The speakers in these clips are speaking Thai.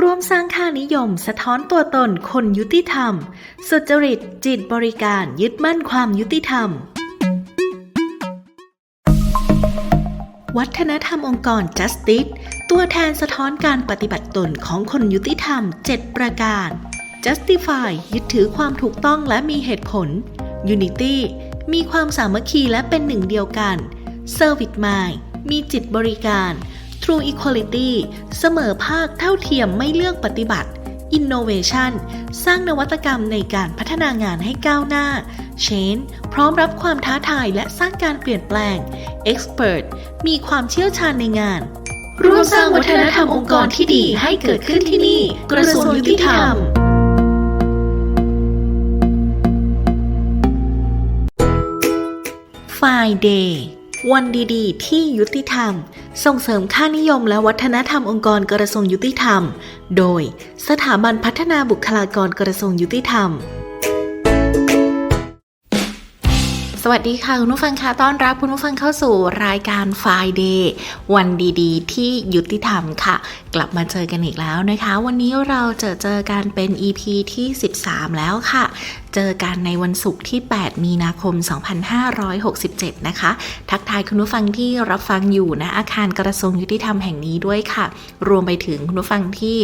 ร่วมสร้างค่านิยมสะท้อนตัวตนคนยุติธรรม สุจริตจิตบริการยึดมั่นความยุติธรรม วัฒนธรรมองค์กร Justice ตัวแทนสะท้อนการปฏิบัติตนของคนยุติธรรม 7 ประการ Justify ยึดถือความถูกต้องและมีเหตุผล Unity มีความสามัคคีและเป็นหนึ่งเดียวกัน Service Mind มีจิตบริการ True Equality เสมอภาคเท่าเทียมไม่เลือกปฏิบัติ Innovation สร้างนวัตกรรมในการพัฒนางานให้ก้าวหน้า Change พร้อมรับความท้าทายและสร้างการเปลี่ยนแปลง Expert มีความเชี่ยวชาญในงาน ร่วมสร้างวัฒนธรรมองค์กรที่ดีให้เกิดขึ้นที่นี่ กระทรวงยุติธรรม Friday วันดีๆ ที่ยุติธรรม ส่งเสริมค่านิยมและวัฒนธรรมองค์กรกระทรวงยุติธรรม โดยสถาบันพัฒนาบุคลากรกระทรวงยุติธรรมสวัสดีค่ะคุณผู้ฟังคะต้อนรับคุณผู้ฟังเข้าสู่รายการ Friday วันดีๆ ที่ยุติธรรมค่ะ กลับมาเจอกันอีกแล้วนะคะ วันนี้เราจะเจอกันเป็น EP ที่ 13 แล้วค่ะ เจอกันในวันศุกร์ที่ 8 มีนาคม 2567 นะคะ ทักทายคุณผู้ฟังที่รับฟังอยู่ณอาคารกระทรวงยุติธรรมแห่งนี้ด้วยค่ะ รวมไปถึงคุณผู้ฟังที่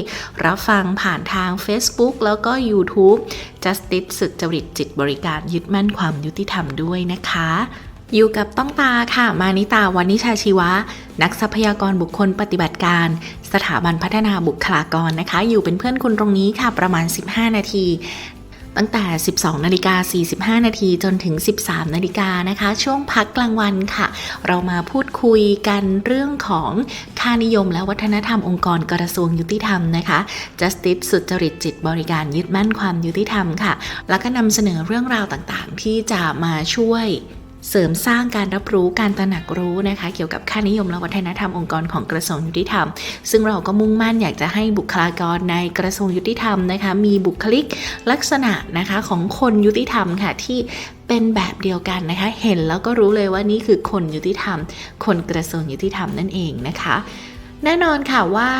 รับฟังผ่านทาง Facebook แล้วก็ YouTube Justice สุจริตจิตบริการยึดมั่นความยุติธรรมด้วยนะคะ อยู่กับต้องตาค่ะ มานิตาวานิชาชีวะ นักทรัพยากรบุคคลปฏิบัติการ สถาบันพัฒนาบุคลากรนะคะ อยู่เป็นเพื่อนคุณตรงนี้ค่ะ ประมาณ 15 นาที ตั้งแต่ 12 นาฬิกา 45 นาทีจนถึง 13 นาฬิกานะคะ ช่วงพักกลางวันค่ะ เรามาพูดคุยกันเรื่องของค่านิยมและวัฒนธรรมองค์กรกระทรวงยุติธรรมนะคะ Justice สุจริตจิตบริการยึดมั่นความยุติธรรมค่ะ แล้วก็นำเสนอเรื่องราวต่างๆ ที่จะมาช่วย เสริมสร้างการรับรู้การตระหนักรู้นะคะ เกี่ยวกับค่านิยมและวัฒนธรรมองค์กรของกระทรวงยุติธรรม ซึ่งเราก็มุ่งมั่นอยากจะให้บุคลากรในกระทรวงยุติธรรมนะคะ มีบุคลิกลักษณะนะคะของคนยุติธรรมค่ะที่เป็นแบบเดียวกันนะคะ เห็นแล้วก็รู้เลยว่านี่คือคนยุติธรรม คนกระทรวงยุติธรรมนั่นเองนะคะแน่นอนค่ะว่า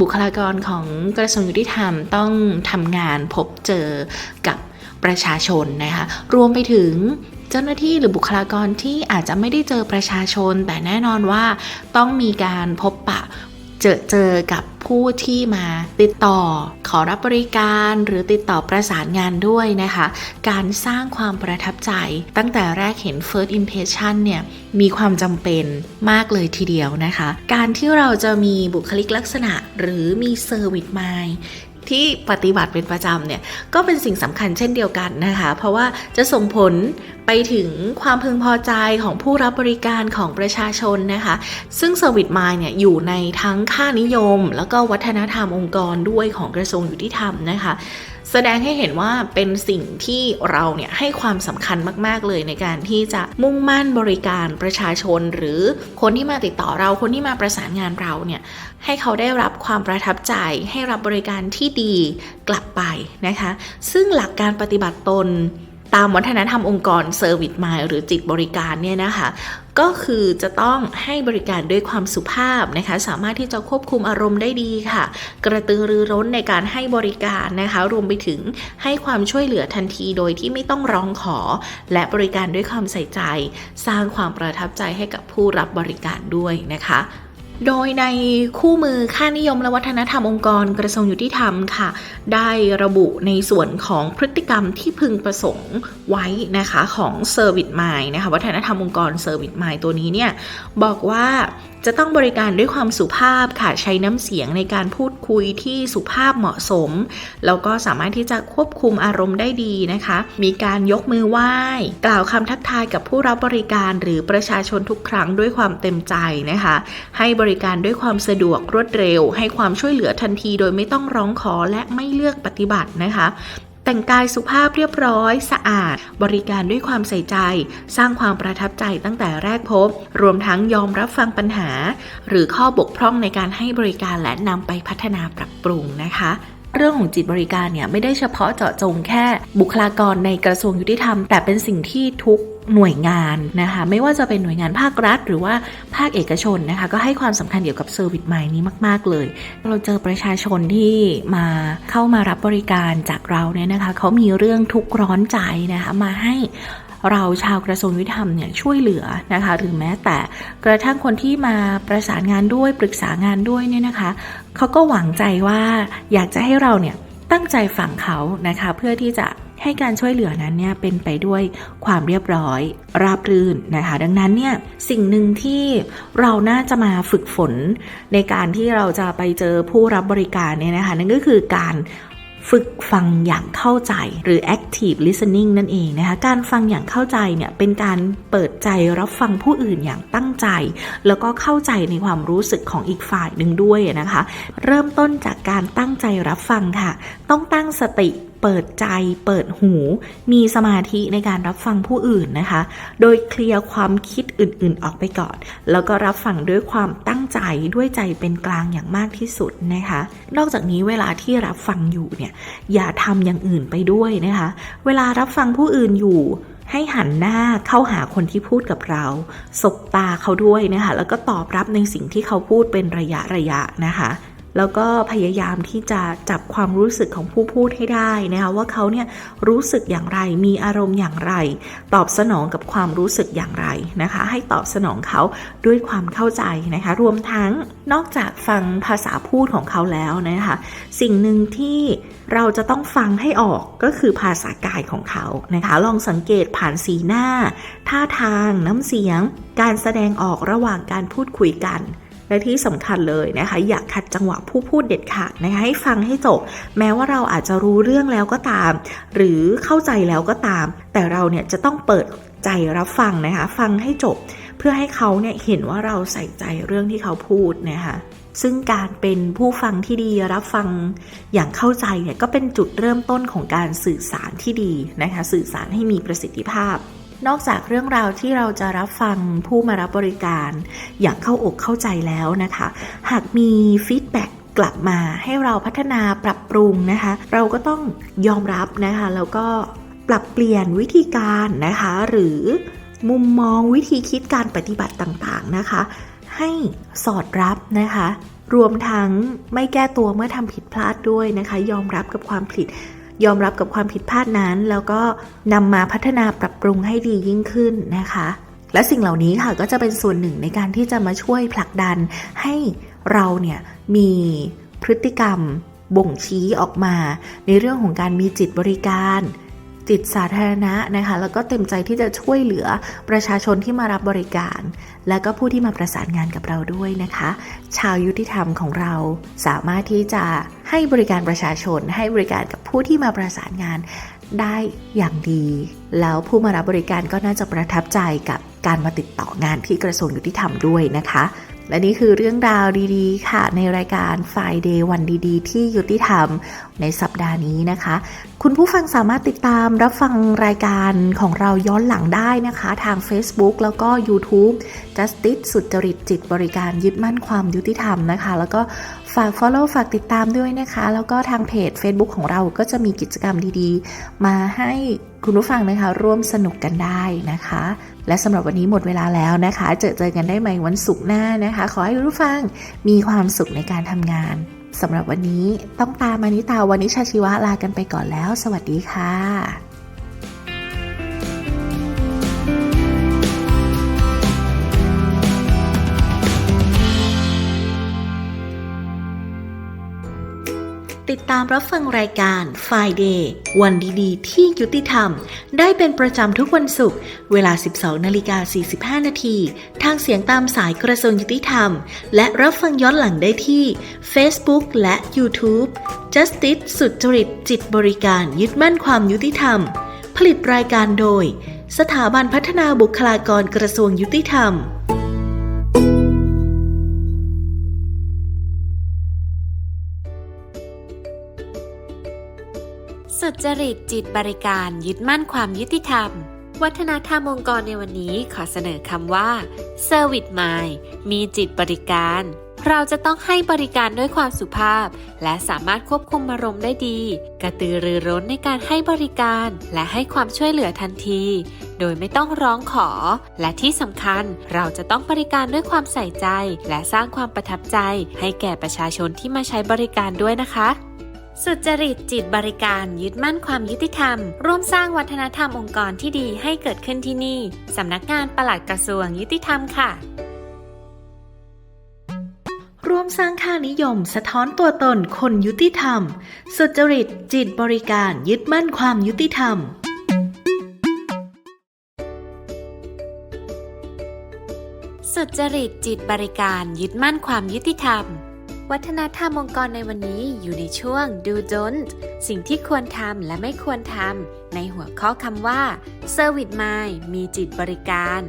บุคลากรของกระทรวงยุติธรรมต้องทำงานพบเจอกับ ประชาชนนะคะรวมไปถึงเจ้าหน้าที่หรือบุคลากรที่อาจจะไม่ได้เจอประชาชน แต่แน่นอนว่าต้องมีการพบปะเจอเจอกับผู้ที่มาติดต่อขอรับบริการหรือติดต่อประสานงานด้วยนะคะ การสร้างความประทับใจ ตั้งแต่แรกเห็น first impression เนี่ยมีความจำเป็นมากเลยทีเดียวนะคะ การที่เราจะมีบุคลิกลักษณะหรือมี service mind ที่ปฏิบัติเป็นประจำเนี่ยก็เป็นสิ่งสำคัญเช่นเดียวกันนะคะ เพราะว่าจะส่งผลไปถึงความพึงพอใจของผู้รับบริการของประชาชนนะคะ ซึ่งเซอร์วิสมายเนี่ยอยู่ในทั้งค่านิยม แล้วก็วัฒนธรรมองค์กรด้วยของกระทรวงยุติธรรมนะคะแสดงให้เห็นว่าเป็นสิ่งที่เราเนี่ยให้ความสำคัญมาก ๆ เลยในการที่จะมุ่งมั่นบริการประชาชน หรือคนที่มาติดต่อเราคนที่มาประสานงานเราเนี่ยให้เขาได้รับความประทับใจ ให้รับบริการที่ดีกลับไปนะคะ ซึ่งหลักการปฏิบัติตนตามวัฒนธรรมองค์กรเซอร์วิสมายหรือจิตบริการเนี่ยนะคะ ก็คือจะต้องให้บริการด้วยความสุภาพนะคะ สามารถที่จะควบคุมอารมณ์ได้ดีค่ะ กระตือรือร้นในการให้บริการนะคะ รวมไปถึงให้ความช่วยเหลือทันทีโดยที่ไม่ต้องร้องขอ และบริการด้วยความใส่ใจ สร้างความประทับใจให้กับผู้รับบริการด้วยนะคะ โดยในคู่มือค่านิยมและวัฒนธรรมองค์กรกระทรวงยุติธรรมค่ะ ได้ระบุในส่วนของพฤติกรรมที่พึงประสงค์ไว้นะคะของ Service Mind นะคะวัฒนธรรมองค์กร Service Mind ตัวนี้เนี่ยบอกว่า จะต้องบริการด้วยความสุภาพค่ะใช้น้ำเสียงในการพูดคุยที่สุภาพเหมาะสม แล้วก็สามารถที่จะควบคุมอารมณ์ได้ดีนะคะ มีการยกมือไหว้ กล่าวคำทักทายกับผู้รับบริการหรือประชาชนทุกครั้งด้วยความเต็มใจนะคะ ให้บริการด้วยความสะดวกรวดเร็ว ให้ความช่วยเหลือทันทีโดยไม่ต้องร้องขอและไม่เลือกปฏิบัตินะคะ แต่งกายสุภาพเรียบร้อย สะอาด บริการด้วยความใส่ใจ สร้างความประทับใจตั้งแต่แรกพบ รวมทั้งยอมรับฟังปัญหา หรือข้อบกพร่องในการให้บริการและนำไปพัฒนาปรับปรุงนะคะ เรื่องของจิตบริการเนี่ยไม่ได้เฉพาะเจาะจงแค่บุคลากรในกระทรวงยุติธรรม แต่เป็นสิ่งที่ทุกหน่วยงานนะคะไม่ว่าจะเป็นหน่วยงานภาครัฐ หรือว่าภาคเอกชนนะคะก็ให้ความสำคัญเกี่ยวกับเซอร์วิสใหม่นี้มาก ๆ เลย เราเจอประชาชนที่มาเข้ามารับบริการจากเราเนี่ยนะคะเขามีเรื่องทุกข์ร้อนใจนะคะมาให้ เราชาวกระทรวงยุติธรรมเนี่ยช่วยเหลือนะคะ หรือแม้แต่กระทั่งคนที่มาประสานงานด้วยปรึกษางานด้วยเนี่ยนะคะเขาก็หวังใจว่าอยากจะให้เราเนี่ยตั้งใจฟังเขานะคะเพื่อที่จะให้การช่วยเหลือนั้นเนี่ยเป็นไปด้วยความเรียบร้อยราบรื่นนะคะ ดังนั้นเนี่ยสิ่งหนึ่งที่เราน่าจะมาฝึกฝนในการที่เราจะไปเจอผู้รับบริการเนี่ยนะคะนั่นก็คือการ ฝึกฟังอย่างเข้าใจหรือ active listening นั่นเองนะคะการฟังอย่างเข้าใจเนี่ยเป็นการเปิดใจรับฟังผู้อื่นอย่างตั้งใจ แล้วก็เข้าใจในความรู้สึกของอีกฝ่ายหนึ่งด้วยนะคะ เริ่มต้นจากการตั้งใจรับฟังค่ะ ต้องตั้งสติ เปิดใจ เปิดหู มีสมาธิในการรับฟังผู้อื่นนะคะ โดยเคลียร์ความคิดอื่นๆออกไปก่อน แล้วก็รับฟังด้วยความตั้งใจด้วยใจเป็นกลางอย่างมากที่สุดนะคะ นอกจากนี้เวลาที่รับฟังอยู่เนี่ยอย่าทำอย่างอื่นไปด้วยนะคะ เวลารับฟังผู้อื่นอยู่ให้หันหน้าเข้าหาคนที่พูดกับเรา สบตาเขาด้วยนะคะ แล้วก็ตอบรับในสิ่งที่เขาพูดเป็นระยะระยะนะคะ แล้วก็พยายามที่จะจับความรู้สึกของผู้พูดให้ได้นะคะว่าเขาเนี่ยรู้สึกอย่างไร มีอารมณ์อย่างไร ตอบสนองกับความรู้สึกอย่างไรนะคะ ให้ตอบสนองเขาด้วยความเข้าใจนะคะ รวมทั้งนอกจากฟังภาษาพูดของเขาแล้วนะคะ สิ่งหนึ่งที่เราจะต้องฟังให้ออกก็คือภาษากายของเขานะคะ ลองสังเกตผ่านสีหน้า ท่าทาง น้ำเสียง การแสดงออกระหว่างการพูดคุยกัน และที่สำคัญเลยนะคะ อย่าขัดจังหวะผู้พูดเด็ดขาดนะคะให้ฟังให้จบ แม้ว่าเราอาจจะรู้เรื่องแล้วก็ตาม หรือเข้าใจแล้วก็ตาม แต่เราเนี่ยจะต้องเปิดใจรับฟังนะคะ ฟังให้จบ เพื่อให้เขาเนี่ยเห็นว่าเราใส่ใจเรื่องที่เขาพูดนะคะซึ่งการเป็นผู้ฟังที่ดีรับฟังอย่างเข้าใจเนี่ยก็เป็นจุดเริ่มต้นของการสื่อสารที่ดีนะคะ สื่อสารให้มีประสิทธิภาพ นอกจากเรื่องราวที่เราจะรับฟังผู้มารับบริการอย่างเข้าอกเข้าใจแล้วนะคะ หากมีฟีดแบ็กกลับมาให้เราพัฒนาปรับปรุงนะคะ เราก็ต้องยอมรับนะคะ แล้วก็ปรับเปลี่ยนวิธีการนะคะ หรือมุมมองวิธีคิดการปฏิบัติต่างๆนะคะ ให้สอดรับนะคะ รวมทั้งไม่แก้ตัวเมื่อทำผิดพลาดด้วยนะคะ ยอมรับกับความผิด ยอมรับกับความผิดพลาดนั้น แล้วก็นำมาพัฒนาปรับปรุงให้ดียิ่งขึ้นนะคะ และสิ่งเหล่านี้ค่ะก็จะเป็นส่วนหนึ่งในการที่จะมาช่วยผลักดันให้เราเนี่ยมีพฤติกรรมบ่งชี้ออกมา ในเรื่องของการมีจิตบริการ จิตสาธารณะนะคะแล้วก็เต็มใจที่จะช่วยเหลือประชาชนที่มารับบริการ และก็ผู้ที่มาประสานงานกับเราด้วยนะคะ ชาวยุติธรรมของเราสามารถที่จะให้บริการประชาชน ให้บริการกับผู้ที่มาประสานงานได้อย่างดี แล้วผู้มารับบริการก็น่าจะประทับใจกับการมาติดต่องานที่กระทรวงยุติธรรมด้วยนะคะ และนี่คือเรื่องราวดีๆ ค่ะ ในรายการ Friday วันดีๆ ที่ยุติธรรมในสัปดาห์นี้นะคะ คุณผู้ฟังสามารถติดตามรับฟังรายการของเราย้อนหลังได้นะคะ ทาง Facebook แล้วก็ YouTube Justice สุจริตจิตบริการยึดมั่นความยุติธรรมนะคะ แล้วก็ฝาก Follow ฝากติดตามด้วยนะคะ แล้วก็ทางเพจ Facebook ของเราก็จะมีกิจกรรมดีๆ มาให้คุณผู้ฟังนะคะร่วมสนุกกันได้นะคะ และสำหรับวันนี้หมดเวลาแล้วนะคะ เจอเจอกันได้ใหม่วันศุกร์หน้านะคะ ขอให้รู้ฟังมีความสุขในการทำงานสำหรับวันนี้ต้องตามมานิตาวันนิชาชีวะลากันไปก่อนแล้ว สวัสดีค่ะ ตามรับฟังรายการ Friday วันดีๆ ที่ยุติธรรม ได้เป็นประจำทุกวันศุกร์เวลา 12นาฬิกา45 นาที ทางเสียงตามสายกระทรวงยุติธรรม และรับฟังย้อนหลังได้ที่ Facebook และ YouTube Justice สุจริตจิตบริการยึดมั่นความยุติธรรม ผลิตรายการโดย สถาบันพัฒนาบุคลากรกระทรวงยุติธรรม สุจริตจิตบริการยึดมั่นความยุติธรรม วัฒนธรรมองค์กรในวันนี้ขอเสนอคำว่า Service Mind มีจิตบริการ เราจะต้องให้บริการด้วยความสุภาพ และสามารถควบคุมอารมณ์ได้ดี กระตือรือร้นในการให้บริการ และให้ความช่วยเหลือทันที โดยไม่ต้องร้องขอ และที่สำคัญเราจะต้องบริการด้วยความใส่ใจ และสร้างความประทับใจ ให้แก่ประชาชนที่มาใช้บริการด้วยนะคะ สุจริตจิตบริการยึดมั่นความยุติธรรม ร่วมสร้างวัฒนธรรมองค์กรที่ดีให้เกิดขึ้นที่นี่ สำนักงานปลัดกระทรวงยุติธรรมค่ะ ร่วมสร้างค่านิยม สะท้อนตัวตนคนยุติธรรม สุจริตจิตบริการยึดมั่นความยุติธรรมสุจริตจิตบริการยึดมั่นความยุติธรรม วัฒนธรรมองค์กรในวันนี้อยู่ในช่วง do don't สิ่งที่ควรทำและไม่ควรทำในหัวข้อคำว่า service mind มีจิตบริการ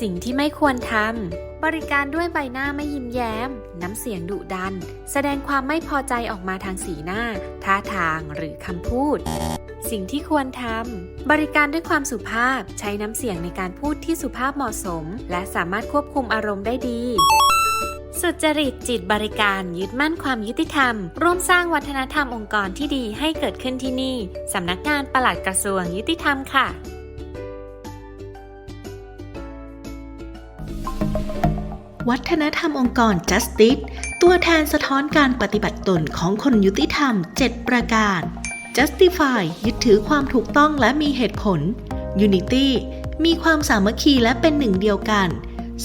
สิ่งที่ไม่ควรทำบริการด้วยใบหน้าไม่ยิ้มแย้ม น้ำเสียงดุดัน แสดงความไม่พอใจออกมาทางสีหน้า ท่าทางหรือคำพูด สิ่งที่ควรทำบริการด้วยความสุภาพ ใช้น้ำเสียงในการพูดที่สุภาพเหมาะสม และสามารถควบคุมอารมณ์ได้ดี สุจริตจิตบริการยึดมั่นความยุติธรรม ร่วมสร้างวัฒนธรรมองค์กรที่ดีให้เกิดขึ้นที่นี่ สำนักงานปลัดกระทรวงยุติธรรมค่ะวัฒนธรรมองค์กร Justice ตัวแทนสะท้อนการปฏิบัติตนของคนยุติธรรม 7 ประการ Justify ยึดถือความถูกต้องและมีเหตุผล Unity มีความสามัคคีและเป็นหนึ่งเดียวกัน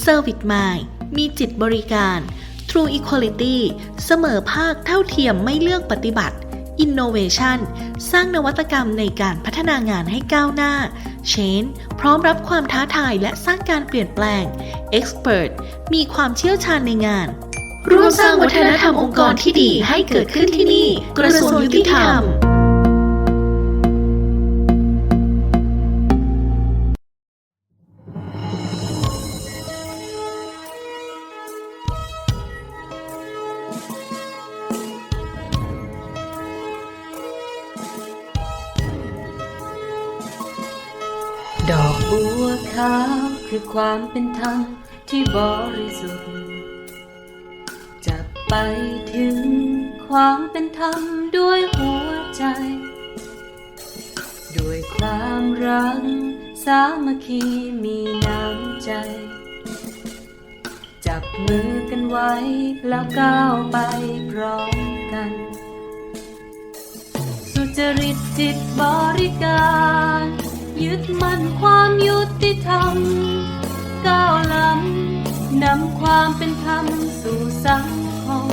Service Mind มีจิตบริการ True Equality เสมอภาคเท่าเทียมไม่เลือกปฏิบัติ Innovation สร้างนวัตกรรมในการพัฒนางานให้ก้าวหน้า Change พร้อมรับความท้าทายและสร้างการเปลี่ยนแปลง Expert มีความเชี่ยวชาญในงาน ร่วมสร้างวัฒนธรรมองค์กรที่ดีให้เกิดขึ้นที่นี่ กระทรวงยุติธรรม ความเป็นธรรมที่บริสุทธิ์ จะไปถึงความเป็นธรรมด้วยหัวใจ ด้วยความรักสามัคคีมีน้ำใจ จับมือกันไว้แล้วก้าวไปพร้อมกัน สุจริตจิตบริการ ยึดมั่นความยุติธรรม ก้าวล้ำนำความเป็นธรรมสู่สังคม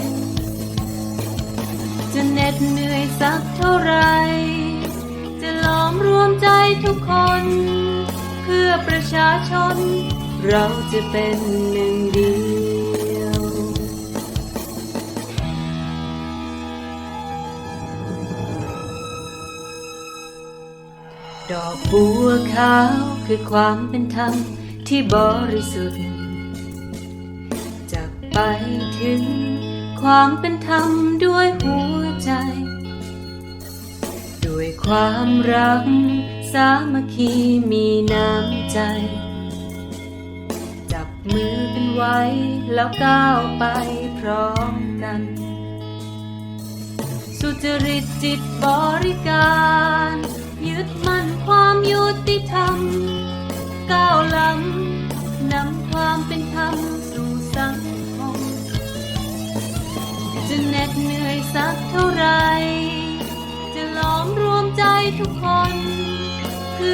จะเหน็ดเหนื่อยสักเท่าไร จะล้อมรวมใจทุกคน เพื่อประชาชน เราจะเป็นหนึ่งเดียวดอกบัวขาวคือความเป็นธรรม ที่บริสุทธิ์ จะไปถึงความเป็นธรรมด้วยหัวใจ ด้วยความรัก สามัคคีมีน้ำใจ จับมือกันไว้แล้วก้าวไปพร้อมกัน สุจริตจิตบริการ ยึดมั่นความยุติธรรม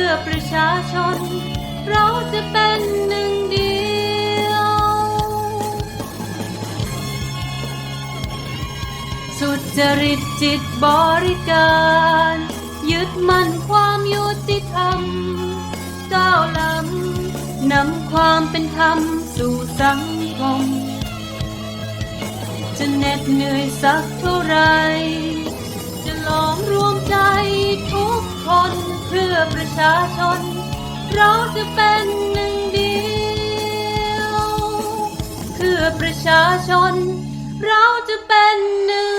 อประชาชน เราจะเป็นหนึ่งเดียว สุจริตจิตบริการ ยึดมั่นความยุติธรรม ก้าวล้ำนำความเป็นธรรมสู่สังคม จะเหน็ดเหนื่อยสักเท่าไร จะลอมรวมใจทุกคน เพื่อประชาชน เราจะเป็นหนึ่งเดียว เพื่อประชาชน เราจะเป็นหนึ่ง